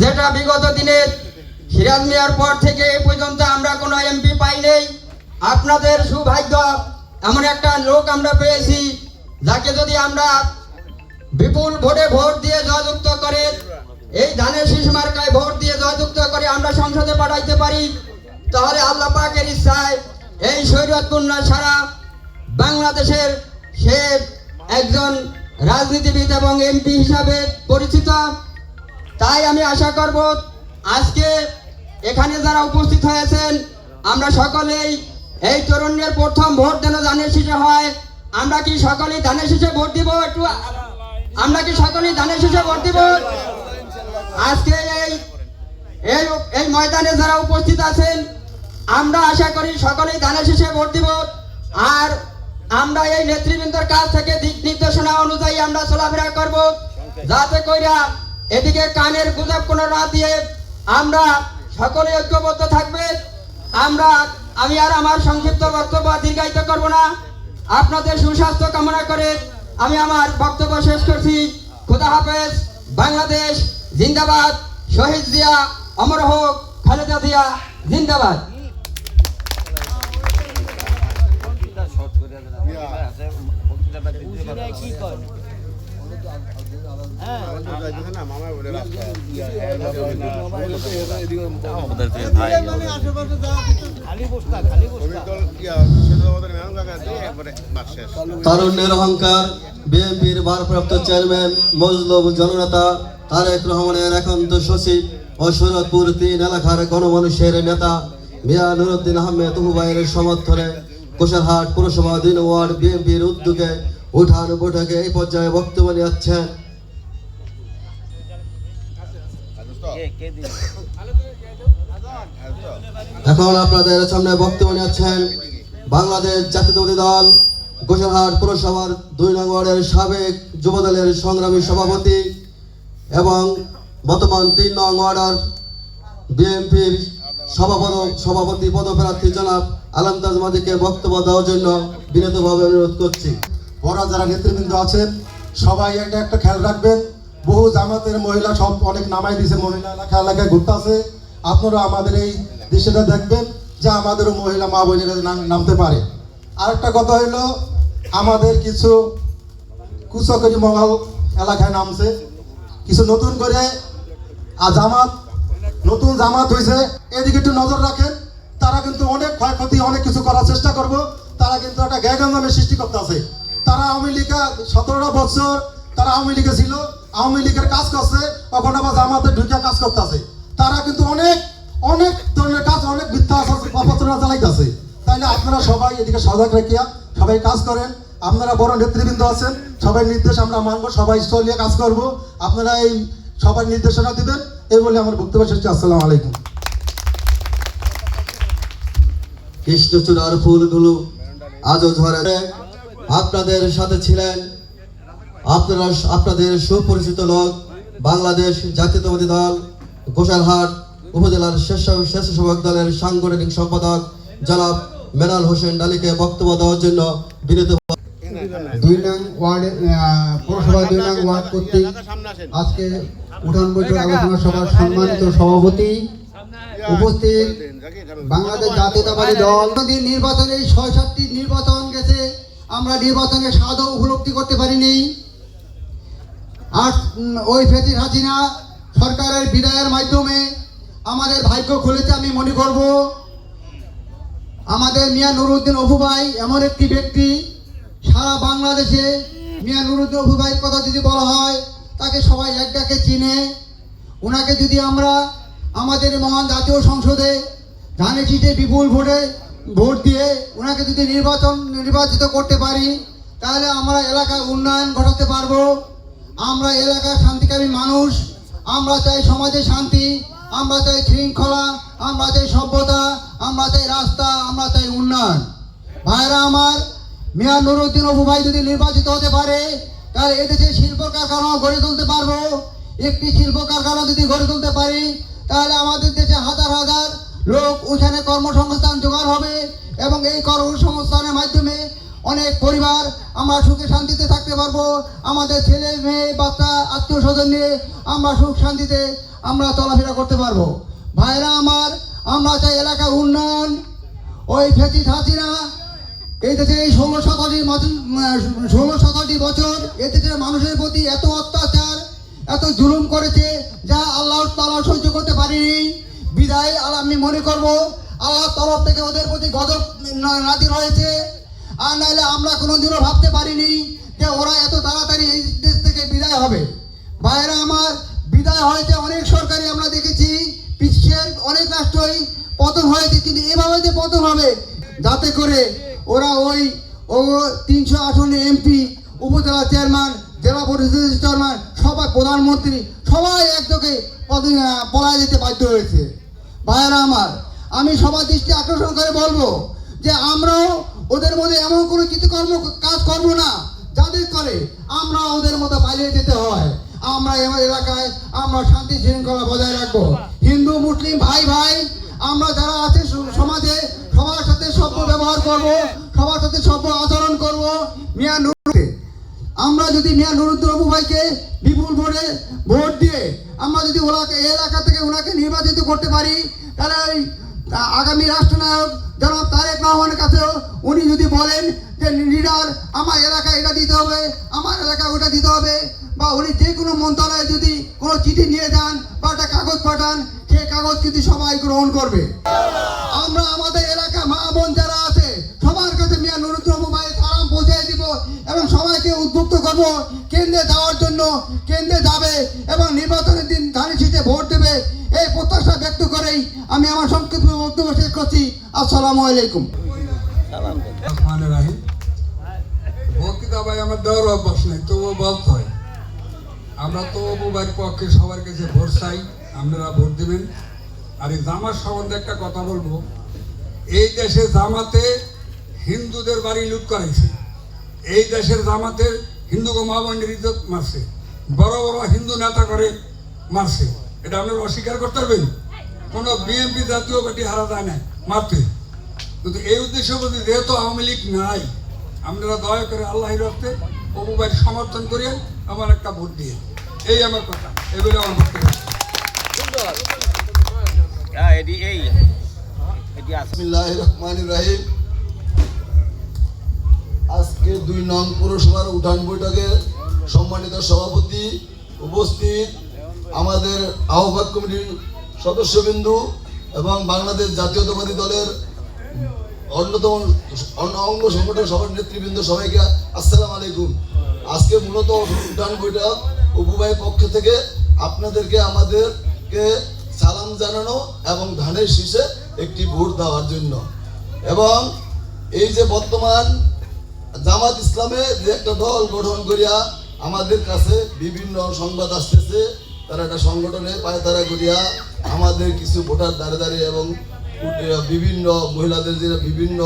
যেটা বিগত দিনে সিরাজ মিয়ার পর থেকে এ পর্যন্ত আমরা কোনো এমপি পাই নেই আপনাদের সুভাগ্য, এমন একটা লোক আমরা পেয়েছি, যাকে যদি আমরা বিপুল ভোটে ভোট দিয়ে জয়যুক্ত করে, এই ধানের শীষ মার্কায় ভোট দিয়ে জয়যুক্ত করে আমরা সংসদে পাঠাইতে পারি, তাহলে আল্লাহ পাকের ইচ্ছায় এই শরীয়তপূর্ণ সারা বাংলাদেশের সে একজন রাজনীতিবিদ এবং এমপি হিসাবে পরিচিত। তাই আমি আশা করব আজকে এখানে যারা উপস্থিত হয়েছেন, আমরা সকলেই এই তরুণের প্রথম ভোট যেন ধানের শীষে হয়। আমরা কি সকলেই ধানের শীষে ভোট দিব একটু? আমরা কি সকলেই ধানের শীষে ভোট দিব? আজকে এই এই এই ময়দানে যারা উপস্থিত আছেন, আমরা আশা করি সকলেই ধানের শীষে ভোট দিব। আর আমরা এই নেতৃবৃন্দের কাছ থেকে দিক নির্দেশনা অনুযায়ী আমরা চলাফেরা করব। যাতে কইরা এদিকে কানের গুজব কোনো না দিয়ে আমরা সকলে ঐক্যবদ্ধ থাকবে। আমরা আমি আর আমার সংক্ষিপ্ত বক্তব্য দীর্ঘায়িত করব না। আপনাদের সুস্বাস্থ্য কামনা করে আমি আমার বক্তব্য শেষ করছি। খুদা হাফেজ বাংলাদেশ জিন্দাবাদ। শহীদ জিয়া অমর হোক খালেদা জিয়া জিন্দাবাদ। ভাই তারুণ্যের অহংকার, বিএনপির ভারপ্রাপ্ত চেয়ারম্যান মজলুম জননেতা তারেক রহমানের একান্ত সচিব ও শরৎপুর তিন এলাকার গণমানুষের নেতা মিয়া নুরুদ্দিন আহমেদ হুবাইয়ের সমর্থনে কোষারহাট পুরসভা দিন ওয়ার্ড বিএনপির উদ্যোগে উঠান বৈঠকে এই পর্যায়ে বক্তব্য নিচ্ছেন এখন আপনাদের সামনে বক্তব্য নিচ্ছেন বাংলাদেশ জাতীয়তাবাদী দল গোসারহাট পুরসভার দুই নং ওয়ার্ডের সাবেক যুবদলের সংগ্রামী সভাপতি এবং বর্তমান তিন নং ওয়ার্ডার বিএনপির সভাপতি সভাপতি পদপ্রার্থী জনাব আলমতাজ মাদিকে বক্তব্য দেওয়ার জন্য বিনীতভাবে অনুরোধ করছি। ওরা যারা নেতৃবৃন্দ আছেন সবাই একটা একটা খেয়াল রাখবেন। বহু জামাতের মহিলা সব অনেক নামাই দিছে, মহিলা এলাকা এলাকায় ঘুরতে আছে আপনারা আমাদের এই দৃশ্যটা দেখবেন যে আমাদেরও মহিলা মা বোনেরা নাম- নামতে পারে। আরেকটা কথা হইল, আমাদের কিছু কুচকরি মহল এলাকায় নামছে। কিছু নতুন করে আর জামাত, নতুন জামাত হয়েছে এদিকে একটু নজর রাখেন, তারা কিন্তু অনেক ক্ষয়ক্ষতি, অনেক কিছু করার চেষ্টা করব। তারা কিন্তু একটা গ্যাগান্দামের সৃষ্টি করতে আছে তারা আওয়ামী লীগা সতেরোটা বছর তারা আওয়ামী লীগে ছিল, আওয়ামী লীগের কাজ করছে এখন আবার জামাতে ঢুকে কাজ করতে আছে তারা কিন্তু অনেক অনেক ধরনের কাজ, অনেক মিথ্যা চালাইতেছে। তাইলে আপনারা সবাই এদিকে সজাগ রেখিয়া সবাই কাজ করেন। আপনারা বড় নেতৃবৃন্দ আছেন, সবাই নির্দেশ আমরা মানবো, সবাই চলিয়ে কাজ করব। আপনারা এই সবাই নির্দেশনা দিবেন, এই বলে আমার বক্তব্য শেষ। আসসালামু আলাইকুম। কৃষ্ণচূড়ার ফুলগুলো আজও ঝরে। আপনাদের সাথে ছিলেন আপনারা আপনাদের সুপরিচিত লোক, বাংলাদেশ জাতীয়তাবাদী দল, গোসালহাট উপজেলার স্বেচ্ছাসেবক দলের সাংগঠনিক সম্পাদক জনাব মেনাল হোসেন আলীকে বক্তব্য দেওয়ার জন্য বিনীত দুই নং ওয়ার্ড পৌরসভা দুই নং ওয়ার্ড কর্তৃক আজকে উঠান বৈঠক আলোচনা সভার সম্মানিত সভাপতি উপস্থিত বাংলাদেশ জাতীয়তাবাদী দল। নির্বাচনে ছয় সাতটি নির্বাচন গেছে। আমরা নির্বাচনে স্বাদও উপলব্ধি করতে পারিনি। আর ওই ফেতির হাসিনা সরকারের বিদায়ের মাধ্যমে আমাদের ভাগ্য খুলেছে আমি মনে করব। আমাদের মিয়া নুরুদ্দিন অপু ভাই এমন একটি ব্যক্তি, সারা বাংলাদেশে মিয়া নুরুদ্দিন অপু ভাইয়ের কথা যদি বলা হয়, তাকে সবাই এক ডাকে চিনে। ওনাকে যদি আমরা আমাদের মহান জাতীয় সংসদে ধানের সিটে বিপুল ভোটে ভোট দিয়ে ওনাকে যদি নির্বাচন নির্বাচিত করতে পারি, তাহলে আমরা এলাকায় উন্নয়ন ঘটাতে পারব। আমরা এলাকার শান্তিকামী মানুষ। আমরা চাই সমাজে শান্তি। আমরা চাই শৃঙ্খলা। আমরা চাই সভ্যতা। আমরা চাই রাস্তা। আমরা চাই উন্নয়ন। ভাইরা আমার মিয়া নুরুদ্দিন অবু ভাই যদি নির্বাচিত হতে পারে, তাহলে এদেশে শিল্প কারখানাও গড়ে তুলতে পারব। একটি শিল্প কারখানা যদি গড়ে তুলতে পারি, তাহলে আমাদের দেশে হাজার হাজার লোক ওখানে কর্মসংস্থান জোগাড় হবে এবং এই কর্মসংস্থানের মাধ্যমে অনেক পরিবার আমরা সুখে শান্তিতে থাকতে পারব। আমাদের ছেলে, মেয়ে, বাচ্চা আত্মীয় স্বজন নিয়ে আমরা সুখ শান্তিতে আমরা চলাফেরা করতে পারব। ভাইরা আমার, আমরা চাই এলাকার উন্নয়ন। ওই ফেঁচি হাসিনা, এই দেশে এই ষোলো শতাব্দী ষোলো শতাব্দী বছর এ দেশের মানুষের প্রতি এত অত্যাচার, এত জুলুম করেছে যা আল্লাহ তালা সহ্য করতে পারিনি। বিদায় আর আমি মনে করব, আল্লাহ তরফ থেকে ওদের প্রতি গজব নাজির হয়েছে। আর নাহলে আমরা কোনোদিনও ভাবতে পারিনি যে ওরা এত তাড়াতাড়ি এই দেশ থেকে বিদায় হবে। বাইরে আমার, বিদায় হয়েছে অনেক সরকারি আমরা দেখেছি, বিশ্বের অনেক রাষ্ট্রই পতন হয়েছে, কিন্তু এভাবে যে পতন হবে, যাতে করে ওরা ওই ও তিনশো আসনে এমপি, উপজেলা চেয়ারম্যান, জেলা পরিষদের চেয়ারম্যান, সবাই প্রধানমন্ত্রী, সবাই একযোগে পলায় যেতে বাধ্য হয়েছে। ভাইয়েরা আমার, আমি সবার দৃষ্টি আকর্ষণ করে বলব যে আমরাও ওদের মধ্যে এমন কোনো কিছু কর্ম কাজ করব না। যাদের করে আমরা ওদের মতো পালিয়ে যেতে হয়। আমরা এলাকায় আমরা শান্তি শৃঙ্খলা বজায় রাখব। হিন্দু, মুসলিম, ভাই ভাই, আমরা যারা আছে সমাজে সবার সাথে সভ্য ব্যবহার করব, সবার সাথে সভ্য আচরণ করব। মিয়া নুরুতে আমরা যদি মিয়া নুরুদ্দিন বাবু ভাইকে বিপুল ভোটে ভোট দিয়ে, আমরা যদি ওনাকে এলাকা থেকে ওনাকে করতে পারি, তাহলে ওই আগামী রাষ্ট্রনায়ক জনাব তারেক রহমানের কাছেও উনি যদি বলেন যে লিডার আমার এলাকায় এটা দিতে হবে, আমার এলাকায় ওটা দিতে হবে, বা উনি যে কোনো মন্ত্রণালয়ে যদি কোনো চিঠি নিয়ে যান বা একটা কাগজ পাঠান সেই কাগজ কিন্তু সবাই গ্রহণ করবে। আমরা আমাদের এলাকা মা বোন যারা আছে, সবার কাছে মিয়া নুরুদ্দিন ভাই সালাম পৌঁছে দিব এবং সবাইকে উদ্বুদ্ধ করব, কেন্দ্রে যাওয়ার জন্য, কেন্দ্রে যাবে এবং নির্বাচনের দিন ধানি শীতে ভোট দেবে। এই প্রত্যাশা ব্যক্ত করেই আমি আমার সংক্ষিপ্ত বক্তব্য শেষ করছি। আসসালামু আলাইকুম। সম্বন্ধে একটা কথা বলব। এই জামাতে হিন্দুদের বাড়ি লুট করাইছে। এই দেশের জামাতে হিন্দু মা বোনের ইজ্জত মারছে। বড় বড় হিন্দু নেতা করে মারছে। এটা আপনারা অস্বীকার করতে পারবেন? কোনো বিএনপি জাতীয় পার্টি হারা যায় না মারতে। কিন্তু এই উদ্দেশ্য বলতে যেহেতু আওয়ামী লীগ নাই, আপনারা দয়া করে আল্লাহ রাখতে অবু সমর্থন করে আমার একটা ভোট দিয়ে। এই আমার কথা এগুলো আমার বক্তব্য। হ্যাঁ আজকে দুই নং পৌরসভার উঠান বৈঠকে সম্মানিত সভাপতি উপস্থিত আমাদের আহ্বায়ক কমিটির সদস্যবিন্দু এবং বাংলাদেশ জাতীয়তাবাদী দলের অন্যতম অন্য অঙ্গ সংগঠন সবার নেতৃবৃন্দ সবাইকে আসসালামু আলাইকুম। আজকে মূলত উঠান বৈঠক উপবাহের পক্ষ থেকে আপনাদেরকে আমাদেরকে সালাম জানানো এবং ধানের শীষে একটি ভোট দেওয়ার জন্য। এবং এই যে বর্তমান জামাত ইসলামে যে একটা দল গঠন করিয়া আমাদের কাছে বিভিন্ন সংবাদ আসতেছে। তারা একটা সংগঠনে পায়তারা করিয়া আমাদের কিছু ভোটার দাঁড়িয়ে দাঁড়িয়ে এবং বিভিন্ন মহিলাদের যে বিভিন্ন